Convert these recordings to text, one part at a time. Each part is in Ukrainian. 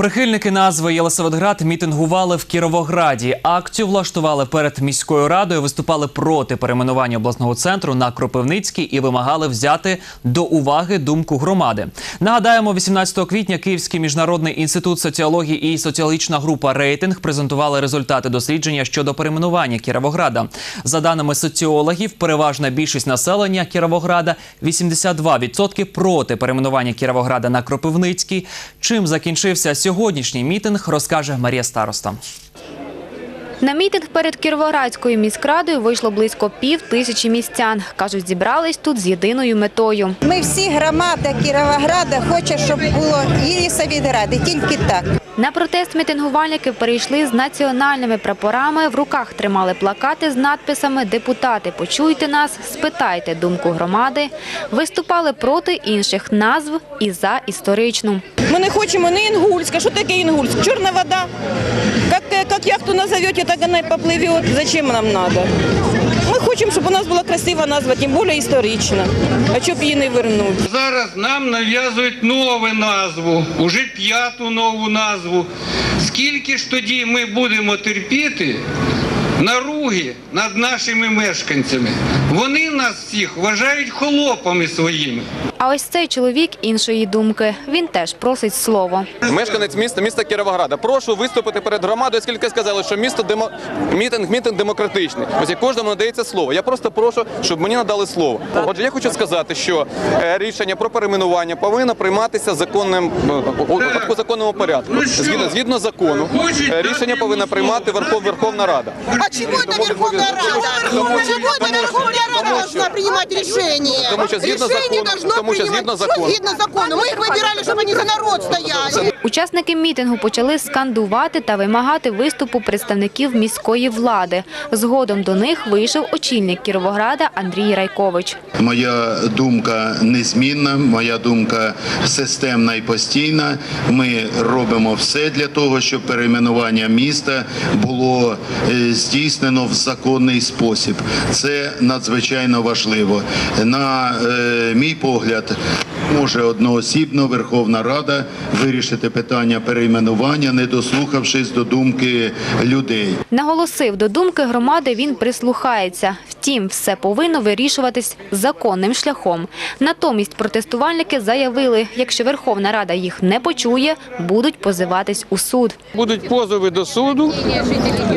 Прихильники назви Єлисаветград мітингували в Кіровограді. Акцію влаштували перед міською радою, виступали проти перейменування обласного центру на Кропивницький і вимагали взяти до уваги думку громади. Нагадаємо, 18 квітня Київський міжнародний інститут соціології і соціологічна група Рейтинг презентували результати дослідження щодо перейменування Кіровограда. За даними соціологів, переважна більшість населення Кіровограда 82% проти перейменування Кіровограда на Кропивницький. Чим закінчився сьогоднішній мітинг, розкаже Марія Староста. На мітинг перед Кіровоградською міськрадою вийшло близько пів тисячі містян. Кажуть, зібрались тут з єдиною метою. Ми всі громада Кіровограда хоче, щоб було і тільки так. На протест мітингувальники перейшли з національними прапорами. В руках тримали плакати з надписами Депутати, почуйте нас, спитайте думку громади. Виступали проти інших назв і за історичну. Ми не хочемо не Інгульська. Що таке Інгульськ? Чорна вода. Э, как яхту назовете, так вона і попливе. Зачем нам надо? Ми хочемо, щоб у нас була красива назва, тим більше історична. А щоб її не вернути? Зараз нам нав'язують нову назву, уже п'яту нову назву. Скільки ж тоді ми будемо терпіти наруги над нашими мешканцями? Вони нас всіх вважають холопами своїми. А ось цей чоловік іншої думки. Він теж просить слово. Мешканець міста, міста Кіровограда. Прошу виступити перед громадою, оскільки сказали, що місто демо... мітинг, мітинг демократичний. Ось кожному надається слово. Я просто прошу, щоб мені надали слово. Отже, я хочу сказати, що е, рішення про перейменування повинно прийматися законним е, у законному порядку. Ну? Згідно, згідно закону, е, рішення повинна приймати Верхов, Верховна Рада. А чего это Верховная Рада? Чего это Верховная Рада должна принимать решение? Тому що згідно Решение закону- должно тому що принимать- згідно Что закону. згідно закону? Мы их выбирали, чтобы они за народ стояли. Учасники мітингу почали скандувати та вимагати виступу представників міської влади. Згодом до них вийшов очільник Кіровограда Андрій Райкович. Моя думка незмінна, моя думка системна і постійна. Ми робимо все для того, щоб перейменування міста було е, здійснено в законний спосіб. Це надзвичайно важливо. На е, мій погляд, може одноосібно Верховна Рада вирішити питання перейменування, не дослухавшись до думки людей. Наголосив, до думки громади він прислухається. Втім, все повинно вирішуватись законним шляхом. Натомість протестувальники заявили, якщо Верховна Рада їх не почує, будуть позиватись у суд. Будуть позови до суду,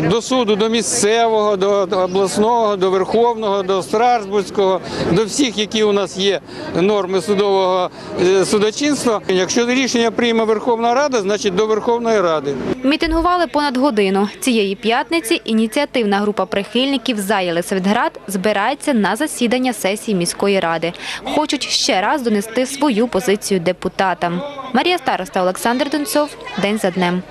до суду, до місцевого, до обласного, до Верховного, до Страсбурзького, до всіх, які у нас є норми судового е, судочинства. Якщо рішення прийме Верховна Рада, значить до Верховної Ради. Мітингували понад годину. Цієї п'ятниці ініціативна група прихильників за Єлисаветград збирається на засідання сесії міської ради. Хочуть ще раз донести свою позицію депутатам. Марія Староста, Олександр Донцов. День за днем.